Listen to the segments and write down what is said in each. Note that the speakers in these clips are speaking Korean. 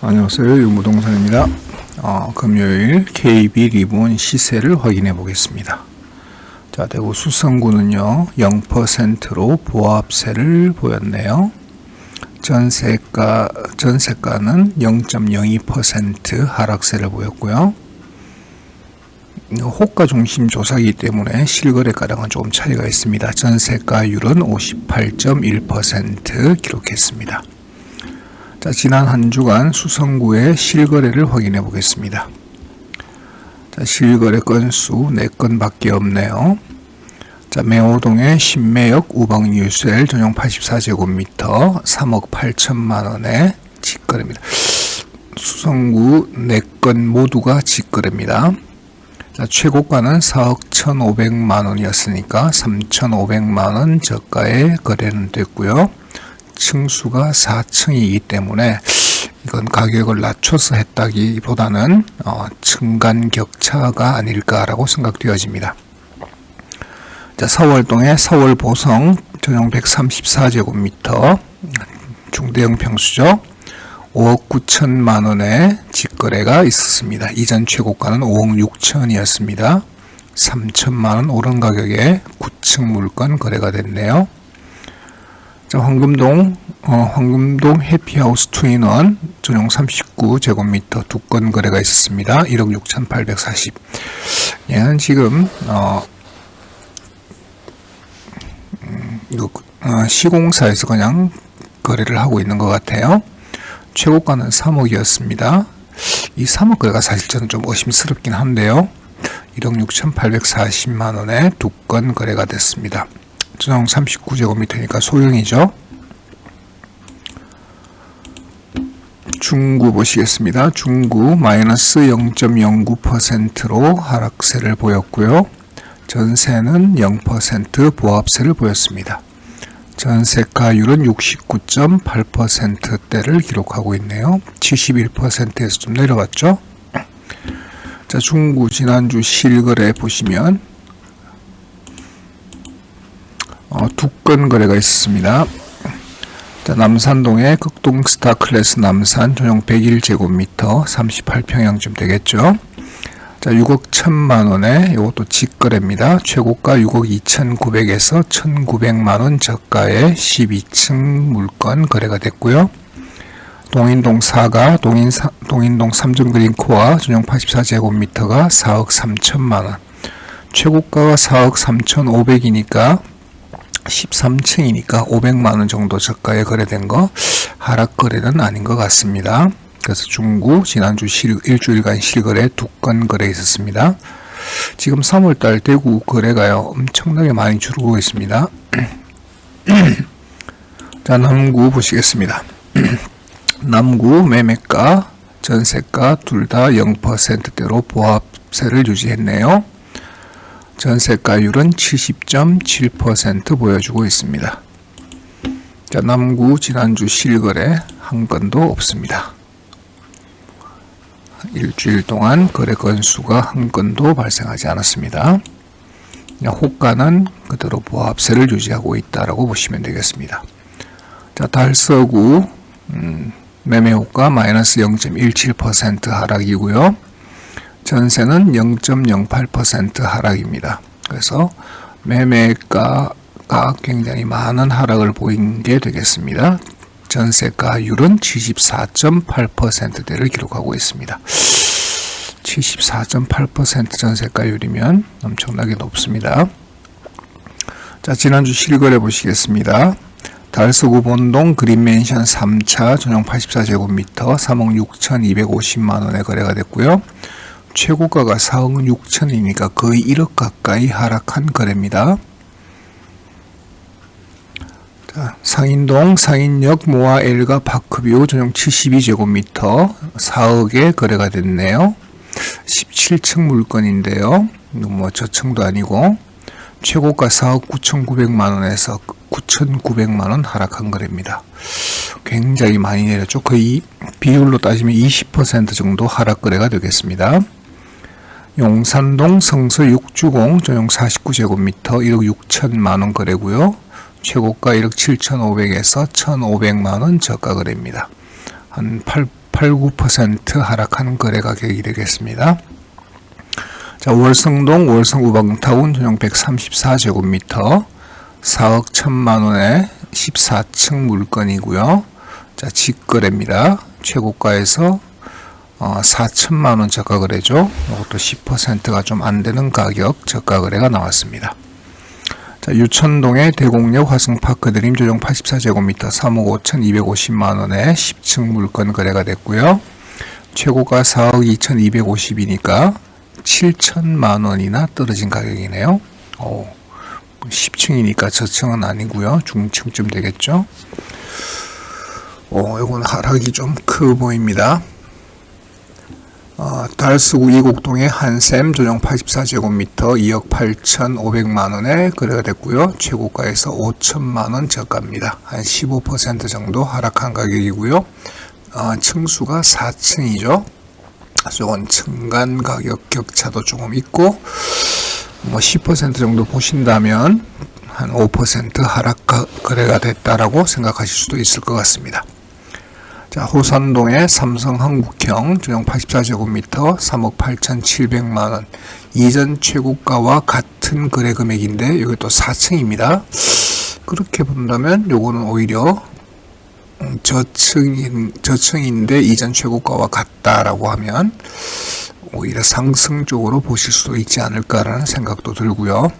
안녕하세요. 유무동산입니다. 어, 금요일 KB 리본 시세를 확인해 보겠습니다. 자, 대구 수성구는요, 0%로 보합세를 보였네요. 전세가, 전세가는 0.02% 하락세를 보였고요. 호가 중심 조사이기 때문에 실거래가랑은 조금 차이가 있습니다. 전세가율은 58.1% 기록했습니다. 자, 지난 한 주간 수성구의 실거래를 확인해 보겠습니다. 자, 실거래 건수 4건밖에 없네요. 자, 매호동의 신매역 우방 유셀 전용 84제곱미터 3억 8천만 원에 직거래입니다. 수성구 4건 모두가 직거래입니다. 자, 최고가는 4억 1,500만 원이었으니까 3,500만 원 저가에 거래는 됐고요. 층수가 4층이기 때문에 이건 가격을 낮춰서 했다기보다는 어, 층간 격차가 아닐까라고 생각되어집니다. 자, 서월동의 서울 보성 전용 134제곱미터 중대형 평수죠. 5억 9천만 원의 직거래가 있었습니다. 이전 최고가는 5억 6천이었습니다. 3천만 원 오른 가격에 9층 물건 거래가 됐네요. 자, 황금동 어, 황금동 해피하우스 투인원 전용 39제곱미터 두 건 거래가 있었습니다. 1억 6,840. 얘는 지금 어, 음, 이거, 어, 시공사에서 그냥 거래를 하고 있는 것 같아요. 최고가는 3억이었습니다. 이 3억 거래가 사실 저는 좀 의심스럽긴 한데요. 1억 6,840만 원에 두 건 거래가 됐습니다. 전용 39제곱미터니까 소형이죠. 중구 보시겠습니다. 중구 마이너스 0.09%로 하락세를 보였고요. 전세는 0% 보합세를 보였습니다. 전세가율은 69.8%대를 기록하고 있네요. 71%에서 좀 내려갔죠. 자, 중구 지난주 실거래 보시면 어, 두건 거래가 있었습니다. 자, 남산동의 극동 스타 클래스 남산 전용 101제곱미터 38평형쯤 되겠죠. 자, 6억 1천만 원에 이것도 직거래입니다. 최고가 6억 2,900에서 1,900만 원 저가에 12층 물건 거래가 됐고요. 동인동 4가 동인 동인동 3점 그린 코아 전용 84제곱미터가 4억 3천만 원. 최고가가 4억 3,500이니까 13층이니까 500만 원 정도 저가에 거래된 거 하락 거래는 아닌 것 같습니다. 그래서 중구 지난주 실, 일주일간 실거래 두 건 거래 있었습니다. 지금 3월달 대구 거래가요 엄청나게 많이 줄고 있습니다. 자 남구 보시겠습니다. 남구 매매가 전세가 둘 다 0%대로 보합세를 유지했네요. 전세가율은 70.7% 보여주고 있습니다. 자, 남구 지난주 실거래 한 건도 없습니다. 일주일 동안 거래 건수가 한 건도 발생하지 않았습니다. 호가는 그대로 보합세를 유지하고 있다라고 보시면 되겠습니다. 자, 달서구 음, 매매 호가 마이너스 0.17% 하락이고요. 전세는 0.08% 하락입니다. 그래서 매매가가 굉장히 많은 하락을 보인 게 되겠습니다. 전세가율은 74.8%대를 기록하고 있습니다. 74.8% 전세가율이면 엄청나게 높습니다. 자, 지난주 실거래 보시겠습니다. 달서구 본동 그린맨션 3차 전용 84제곱미터 3억 6,250만 원에 거래가 됐고요. 최고가가 4억 6천이니까 거의 1억 가까이 하락한 거래입니다. 자, 상인동 상인역 모아 엘가 파크뷰 전용 72제곱미터 4억에 거래가 됐네요. 17층 물건인데요. 뭐 저층도 아니고 최고가 4억 9,900만 원에서 9,900만 원 하락한 거래입니다. 굉장히 많이 내렸죠. 거의 비율로 따지면 20% 정도 하락 거래가 되겠습니다. 용산동 성서 6주공 전용 49제곱미터 1억 6천만원 거래고요. 최고가 1억 7,500에서 1,500만원 저가 거래입니다. 한 8, 0.89% 하락한 거래 가격이 되겠습니다. 자, 월성동 월성 우방타운 전용 134제곱미터 4억 1천만 원에 14층 물건이고요. 자, 직거래입니다. 최고가에서 어, 4천만 원 저가 거래죠. 이것도 10%가 좀 안 되는 가격 저가 거래가 나왔습니다. 자, 유천동의 대곡역 화성파크 드림 조정 84제곱미터 3억 5천250만 원에 10층 물건 거래가 됐고요. 최고가 4억 2,250이니까 7천만 원이나 떨어진 가격이네요. 오, 10층이니까 저층은 아니고요. 중층쯤 되겠죠. 오, 이건 하락이 좀커 보입니다. 어, 달수구 이곡동의 한샘 조정 84제곱미터 2억 8,500만 원에 거래가 됐고요. 최고가에서 5천만 원 저가입니다. 한 15% 정도 하락한 가격이고요. 어, 층수가 4층이죠. 이건 층간 가격 격차도 조금 있고 뭐 10% 정도 보신다면 한 5% 하락 가- 거래가 됐다라고 생각하실 수도 있을 것 같습니다. 자, 호산동의 삼성 한국형 조정 84제곱미터 3억 8,700만 원. 이전 최고가와 같은 거래 금액인데 이게 또 4층입니다. 그렇게 본다면 요거는 오히려 음, 저층인 저층인데 이전 최고가와 같다라고 하면 오히려 상승 쪽으로 보실 수도 있지 않을까라는 생각도 들고요.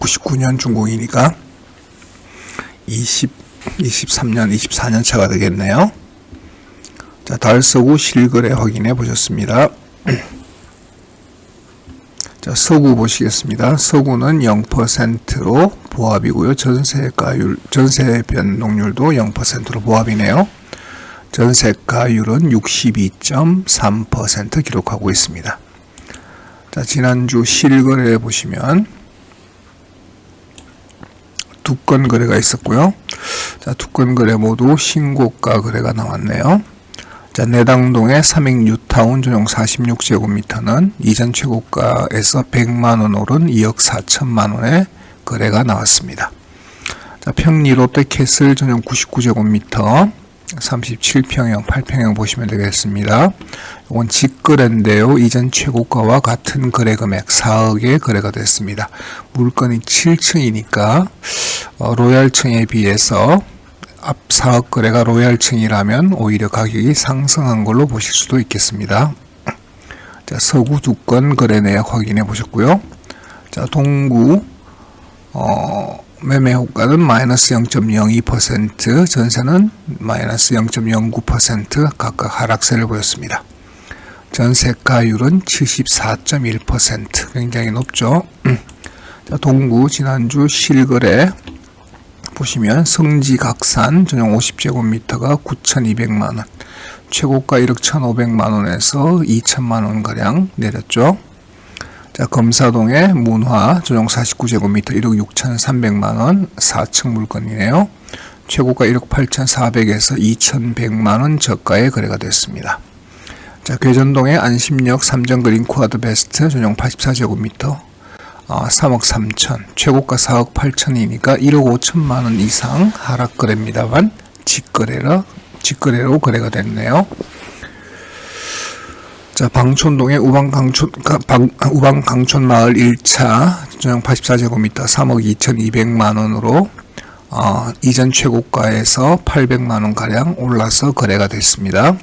99년 준공이니까 20 23년, 24년 차가 되겠네요. 자, 달서구 실거래 확인해 보셨습니다. 자, 서구 보시겠습니다. 서구는 0%로 보합이고요. 전세가율, 전세 변동률도 0%로 보합이네요. 전세가율은 62.3% 기록하고 있습니다. 자, 지난주 실거래 보시면 두 건 거래가 있었고요. 자, 두 건 거래 모두 신고가 거래가 나왔네요. 자, 내당동의 삼익 뉴타운 전용 46제곱미터는 이전 최고가에서 100만원 오른 2억 4천만 원의 거래가 나왔습니다. 자, 평리 롯데 캐슬 전용 99제곱미터 37평형, 8평형 보시면 되겠습니다. 이건 직거래인데요. 이전 최고가와 같은 거래 금액 4억에 거래가 됐습니다. 물건이 7층이니까 어, 로얄층에 비해서 앞 4억 거래가 로얄층이라면 오히려 가격이 상승한 걸로 보실 수도 있겠습니다. 자, 서구 두건 거래 내역 확인해 보셨고요. 자, 동구 어, 매매 호가는 마이너스 0.02%, 전세는 마이너스 0.09% 각각 하락세를 보였습니다. 전세가율은 74.1% 굉장히 높죠. 자, 동구 지난주 실거래 보시면 성지각산 전용 50제곱미터가 9,200만 원, 최고가 1억 1,500만 원에서 2천만 원 가량 내렸죠. 자, 검사동의 문화 조정 49제곱미터 1억 6,300만 원 4층 물건이네요. 최고가 1억 8,400에서 2,100만 원 저가에 거래가 됐습니다. 자, 괴전동의 안심역 삼정그린 쿼드 베스트 전용 84제곱미터 어, 3억 3천, 최고가 4억 8천이니까 1억 5천만 원 이상 하락 거래입니다만 직거래라 직거래로 거래가 됐네요. 자, 방촌동의 우방강촌, 가- 방- 우방강촌 마을 1차 전용 84제곱미터 3억 2,200만 원으로 어, 이전 최고가에서 800만 원 가량 올라서 거래가 됐습니다.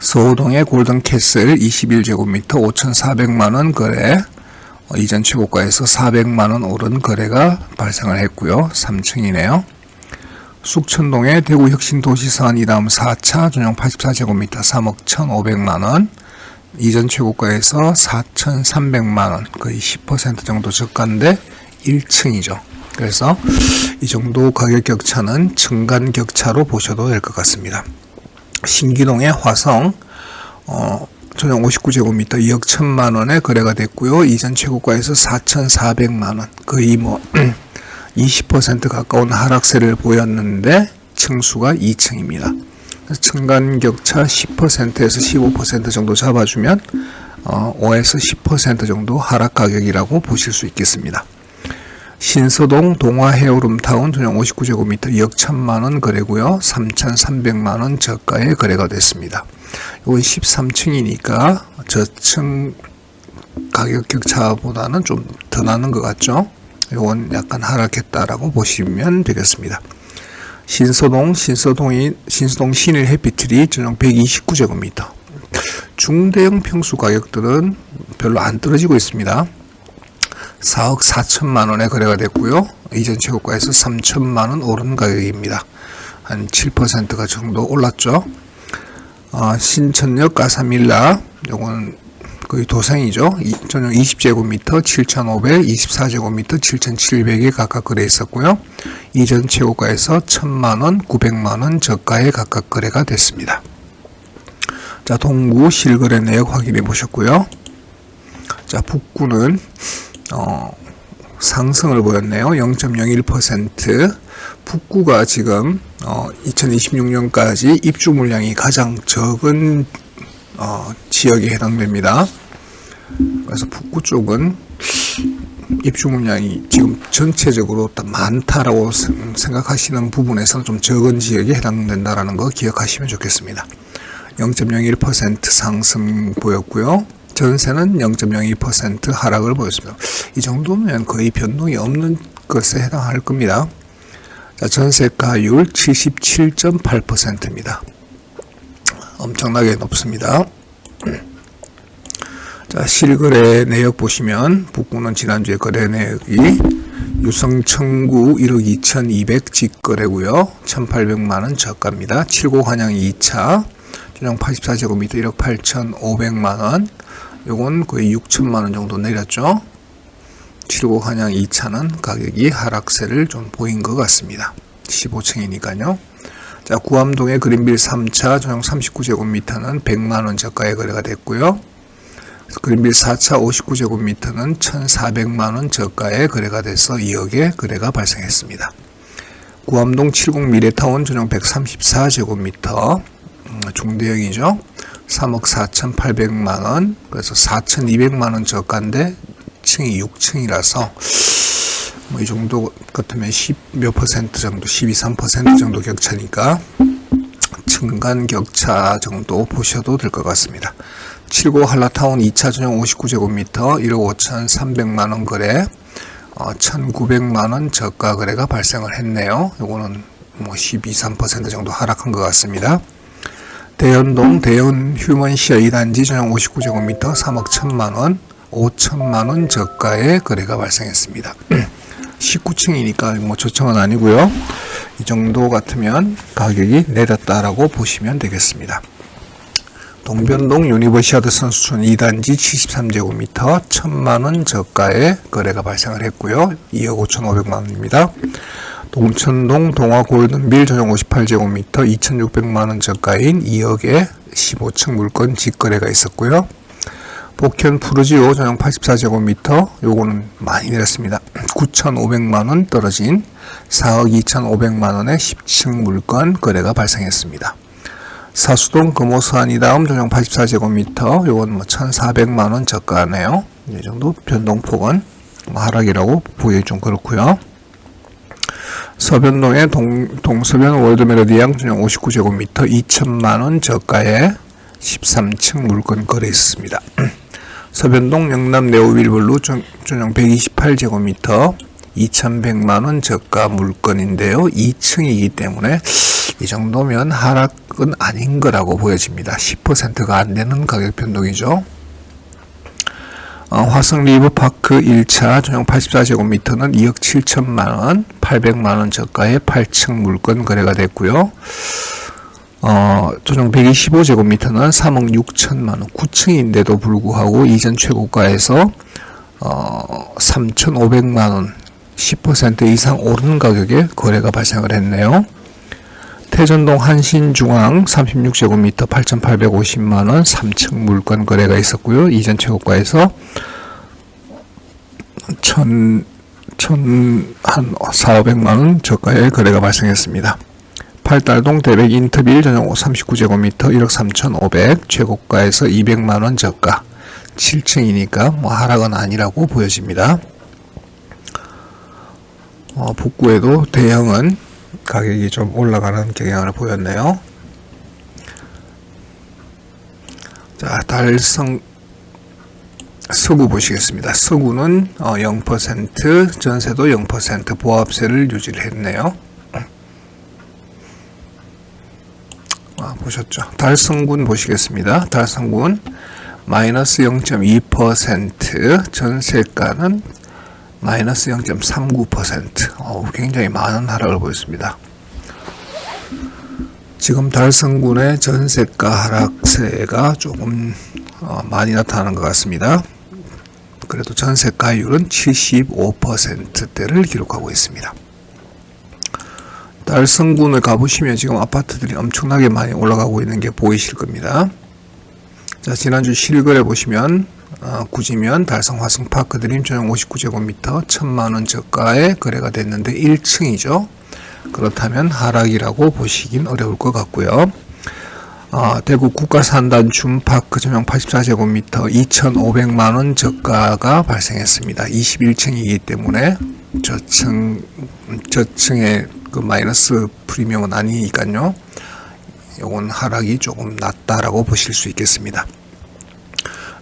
서호동의 골든캐슬 21제곱미터 5,400만 원 거래 어, 이전 최고가에서 400만 원 오른 거래가 발생을 했고요. 3층이네요. 숙천동의 대구혁신도시사안 이다음 4차 전용 84제곱미터 3억 1,500만 원 이전 최고가에서 4,300만 원 거의 10% 정도 저가인데 1층이죠. 그래서 이 정도 가격 격차는 층간 격차로 보셔도 될 것 같습니다. 신기동의 화성 어, 전용 59제곱미터 2억 1천만 원에 거래가 됐고요. 이전 최고가에서 4,400만 원 거의 뭐 20% 가까운 하락세를 보였는데 층수가 2층입니다. 층간 격차 10%에서 15% 정도 잡아주면 어, 5에서 10% 정도 하락 가격이라고 보실 수 있겠습니다. 신서동 동화 헤어룸타운 전용 59제곱미터 2억 1천만원 거래고요. 3,300만원 저가에 거래가 됐습니다. 이건 13층이니까 저층 가격 격차보다는 좀 더 나는 것 같죠? 이건 약간 하락했다라고 보시면 되겠습니다. 신서동, 신서동이, 신서동 신일 해피트리 전용 129제곱미터. 중대형 평수 가격들은 별로 안 떨어지고 있습니다. 4억 4천만 원에 거래가 됐고요. 이전 최고가에서 3천만 원 오른 가격입니다. 한 7%가 정도 올랐죠. 어, 신천역 가사밀라 요건 거의 도생이죠. 이- 전용 20제곱미터 7,500, 24제곱미터 7,700에 각각 거래 있었고요. 이전 최고가에서 1,000만 원, 900만 원 저가에 각각 거래가 됐습니다. 자, 동구 실거래 내역 확인해 보셨고요. 자, 북구는 어, 상승을 보였네요. 0.01%. 북구가 지금 어, 2026년까지 입주 물량이 가장 적은 어, 지역에 해당됩니다. 그래서 북구 쪽은 입주 물량이 지금 전체적으로 딱 많다라고 생- 생각하시는 부분에서는 좀 적은 지역에 해당된다라는 거 기억하시면 좋겠습니다. 0.01% 상승 보였고요. 전세는 0.02% 하락을 보였습니다. 이 정도면 거의 변동이 없는 것에 해당할 겁니다. 자, 전세가율 77.8%입니다. 엄청나게 높습니다. 자, 실거래 내역 보시면 북구는 지난주에 거래 내역이 유성청구 1억 2,200 직거래고요. 1,800만 원 저가입니다. 7고 한양 2차 전용 84제곱미터 1억 8,500만 원. 요건 거의 6천만 원 정도 내렸죠. 7고 한양 2차는 가격이 하락세를 좀 보인 것 같습니다. 15층이니까요. 자, 구암동의 그린빌 3차 전용 39제곱미터는 100만 원 저가에 거래가 됐고요. 그린빌 4차 59제곱미터는 1,400만 원 저가에 거래가 돼서 2억의 거래가 발생했습니다. 구암동 70 미래타운 전용 134제곱미터 음, 중대형이죠. 3억 4,800만 원. 그래서 4,200만 원 저가인데 층이 6층이라서 뭐 이 정도 같으면 10 몇 퍼센트 정도, 12, 3% 정도 격차니까 층간 격차 정도 보셔도 될 것 같습니다. 7고 한라타운 2차 전용 59제곱미터 1억 5,300만 원 거래, 어, 1,900만 원 저가 거래가 발생을 했네요. 요거는 뭐 12, 3% 정도 하락한 것 같습니다. 대연동 대연 휴먼시아 2단지 전용 59제곱미터 3억 1천만 원, 5천만 원 저가에 거래가 발생했습니다. 19층이니까 뭐 저층은 아니고요. 이 정도 같으면 가격이 내렸다라고 보시면 되겠습니다. 동변동 유니버시아드 선수촌 2단지 73제곱미터 1000만원 저가에 거래가 발생을 했고요. 2억 5,500만 원입니다. 동천동 동화 골든빌 전용 58제곱미터 2,600만 원 저가인 2억에 15층 물건 직거래가 있었고요. 복현 푸르지오 전용 84제곱미터 요거는 많이 내렸습니다. 9,500만 원 떨어진 4억 2,500만 원의 10층 물건 거래가 발생했습니다. 사수동 금호수안이 다음 전용 84제곱미터 요건 뭐 1,400만 원 저가네요. 이 정도 변동폭은 뭐 하락이라고 보기 좀 그렇고요. 서변동의 동, 동서변 월드메로디양 전용 59제곱미터 2천만 원 저가에 13층 물건 거래 있습니다. 서변동 영남 네오빌블루 전- 전용 128제곱미터 2,100만 원 저가 물건인데요. 2층이기 때문에 이 정도면 하락은 아닌 거라고 보여집니다. 10%가 안 되는 가격 변동이죠. 어, 화성 리버파크 1차 전용 84제곱미터는 2억 7천만 원, 800만 원 저가에 8층 물건 거래가 됐고요. 어, 전용 125제곱미터는 3억 6천만 원, 9층인데도 불구하고 이전 최고가에서 어, 3,500만 원, 10% 이상 오른 가격에 거래가 발생을 했네요. 태전동 한신중앙 36제곱미터 8,850만원 3층 물건 거래가 있었고요. 이전 최고가에서 1,000, 1,000, 한 4,500만원 저가에 거래가 발생했습니다. 팔달동 대백 인터빌 전용 39제곱미터 1억 3,500 최고가에서 200만원 저가 7층이니까 뭐 하락은 아니라고 보여집니다. 어, 북구에도 대형은 가격이 좀 올라가는 경향을 보였네요. 자, 달성 서구 보시겠습니다. 서구는 어, 0% 전세도 0% 보합세를 유지를 했네요. 아, 보셨죠? 달성군 보시겠습니다. 달성군 마이너스 0.2% 전세가는 마이너스 0.39% 어, 굉장히 많은 하락을 보였습니다. 지금 달성군의 전세가 하락세가 조금 어, 많이 나타나는 것 같습니다. 그래도 전세가율은 75%대를 기록하고 있습니다. 달성군을 가보시면 지금 아파트들이 엄청나게 많이 올라가고 있는 게 보이실 겁니다. 자, 지난주 실거래 보시면 어, 구지면 달성 화성파크 드림 전용 59제곱미터 1000만원 저가에 거래가 됐는데 1층이죠. 그렇다면 하락이라고 보시긴 어려울 것 같고요. 어, 대구 국가산단 줌파크 전용 84제곱미터 2,500만원 저가가 발생했습니다. 21층이기 때문에 저층, 저층의 그 마이너스 프리미엄은 아니니까요. 요건 하락이 조금 낮다라고 보실 수 있겠습니다.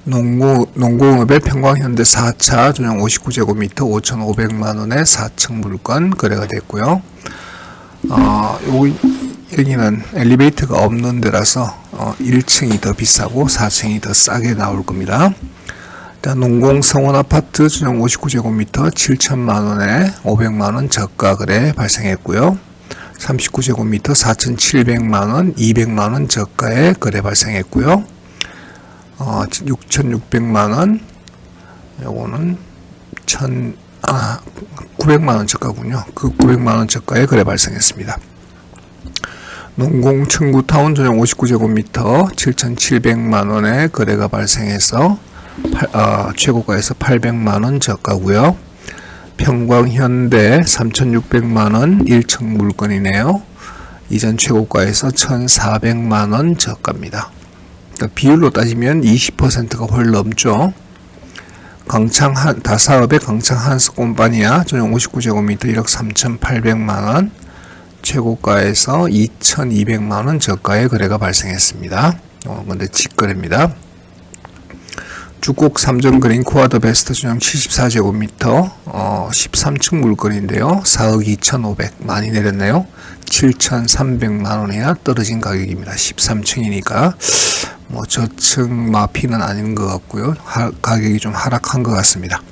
농구, 농구업의 평광현대 4차 전용 59제곱미터 5,500만원의 4층 물건 거래가 됐고요. 어, 요, 여기는 엘리베이터가 없는 데라서 어, 1층이 더 비싸고 4층이 더 싸게 나올 겁니다. 자, 농공 성원 아파트 전용 59제곱미터 7천만원에 500만원 저가 거래 발생했고요. 39제곱미터 4,700만원, 200만원 저가에 거래 발생했고요. 어, 6,600만 원, 요거는 1 아, 900만 원 저가군요. 그 900만 원 저가에 거래 발생했습니다. 농공 청구 타운 전용 59제곱미터 7,700만원에 거래가 발생해서 8, 어, 최고가에서 800만 원 저가고요. 평광현대 3,600만 원 1층 물건이네요. 이전 최고가에서 1,400만 원 저가입니다. 그러니까 비율로 따지면 20%가 훨 넘죠. 강창 한, 다사업의 강창 한스 꼼파니아 전용 59제곱미터 1억 3,800만원 최고가에서 2,200만원 저가의 거래가 발생했습니다. 어, 근데 직거래입니다. 주곡 3점 그린 코아더 베스트 전용 74제곱미터 어, 13층 물건인데요. 4억 2,500 많이 내렸네요. 7,300만 원이나 떨어진 가격입니다. 13층이니까 뭐 저층 마피는 아닌 것 같고요. 하, 가격이 좀 하락한 것 같습니다.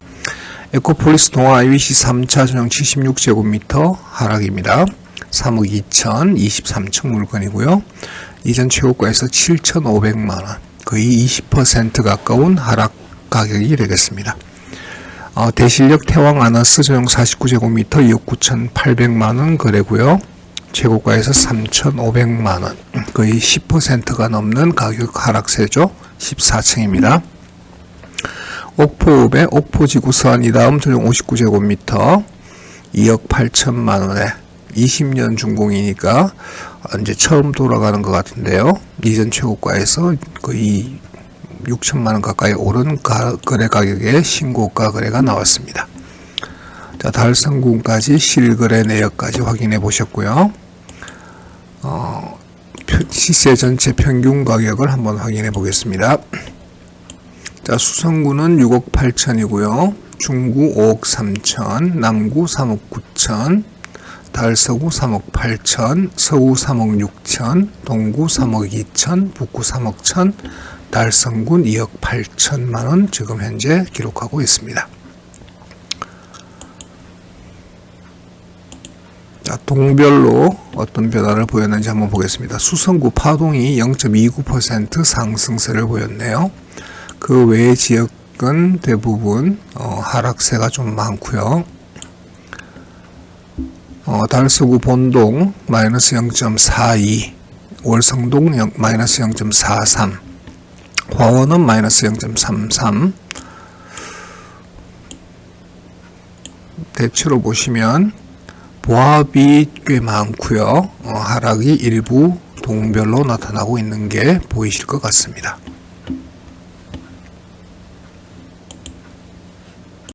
에코폴리스 동아 IBC 3차 전용 76제곱미터 하락입니다. 3억 2천 23층 물건이고요. 이전 최고가에서 7,500만원 거의 20% 가까운 하락 가격이 되겠습니다. 어, 대실력 태왕 아너스 전용 49제곱미터 2억 9,800만원 거래고요. 최고가에서 3,500만원 거의 10%가 넘는 가격 하락세죠. 14층입니다. 옥포읍의 옥포지구 서안 이다음 전용 59제곱미터 2억 8천만원에 20년 준공이니까 이제 처음 돌아가는 것 같은데요. 이전 최고가에서 거의 6천만 원 가까이 오른 가, 거래 가격의 신고가 거래가 나왔습니다. 자, 달성군까지 실거래 내역까지 확인해 보셨고요. 어, 시세 전체 평균 가격을 한번 확인해 보겠습니다. 자, 수성구는 6억 8천이고요. 중구 5억 3천, 남구 3억 9천, 달 서구 3억 8천, 서구 3억 6천, 동구 3억 2천, 북구 3억 천, 달성군 2억 8천만 원 지금 현재 기록하고 있습니다. 자, 동별로 어떤 변화를 보였는지 한번 보겠습니다. 수성구 파동이 0.29% 상승세를 보였네요. 그 외의 지역은 대부분 어, 하락세가 좀 많고요. 어, 달서구 본동 마이너스 0.42, 월성동 0, 마이너스 0.43, 화원은 마이너스 0.33. 대체로 보시면 보합이 꽤 많고요. 어, 하락이 일부 동별로 나타나고 있는 게 보이실 것 같습니다.